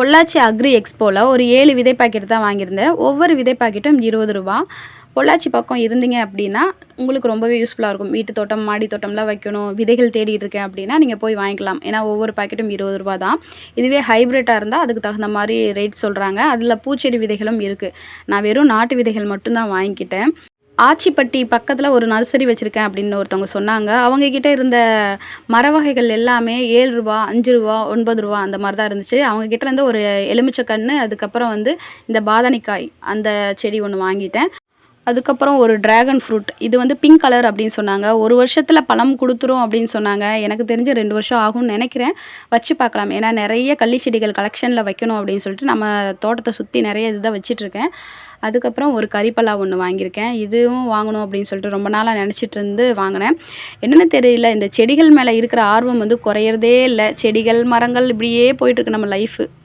Pollachi agri எக்ஸ்போவில் ஒரு ஏழு விதை பாக்கெட் தான் வாங்கியிருந்தேன். ஒவ்வொரு விதை பாக்கெட்டும் இருபது ரூபா. பொள்ளாச்சி பக்கம் இருந்தீங்க அப்படின்னா உங்களுக்கு ரொம்பவே யூஸ்ஃபுல்லாக இருக்கும். வீட்டு தோட்டம் மாடி தோட்டம்லாம் வைக்கணும். விதைகள் தேடிட்டு இருக்கேன் அப்படின்னா நீங்கள் போய் வாங்கிக்கலாம். ஏன்னா ஒவ்வொரு பாக்கெட்டும் இருபது ரூபா தான். இதுவே ஹைப்ரிட்டாக இருந்தால் அதுக்கு தகுந்த மாதிரி ரேட் சொல்கிறாங்க அதில் பூச்செடி விதைகளும் இருக்குது நான் வெறும் நாட்டு விதைகள் மட்டும்தான் வாங்கிக்கிட்டேன். ஆச்சிப்பட்டி பக்கத்தில் ஒரு நர்சரி வச்சுருக்கேன் அப்படின்னு ஒருத்தவங்க சொன்னாங்க. அவங்கக்கிட்ட இருந்த மர வகைகள் எல்லாமே ஏழு ரூபா அஞ்சு ரூபா ஒன்பது ரூபா அந்த மாதிரி தான் இருந்துச்சு. அவங்கக்கிட்ட இருந்து ஒரு எலுமிச்சை கன்று அதுக்கப்புறம் வந்து இந்த பாதாணிக்காய் அந்த செடி ஒன்று வாங்கிட்டேன். அதுக்கப்புறம் ஒரு ட்ராகன் ஃப்ரூட் இது வந்து பிங்க் கலர் அப்படின்னு சொன்னாங்க. ஒரு வருஷத்தில் பழம் கொடுத்துரும் அப்படின்னு சொன்னாங்க. எனக்கு தெரிஞ்ச ரெண்டு வருஷம் ஆகும்னு நினைக்கிறேன். வச்சு பார்க்கலாம். ஏன்னா நிறைய கள்ளி செடிகள் கலெக்ஷனில் வைக்கணும் அப்படின்னு சொல்லிட்டு நம்ம தோட்டத்தை சுற்றி நிறைய இதுதான் வச்சிட்ருக்கேன் அதுக்கப்புறம் ஒரு கறிப்பலா ஒன்று வாங்கியிருக்கேன். இதுவும் வாங்கணும் அப்படின்னு சொல்லிட்டு ரொம்ப நாளாக நினச்சிட்டு இருந்து வாங்கினேன். என்னென்னு தெரியல இந்த செடிகள் மேலே இருக்கிற ஆர்வம் வந்து குறையிறதே இல்லை. செடிகள் மரங்கள் இப்படியே போயிட்டுருக்கு நம்ம லைஃபு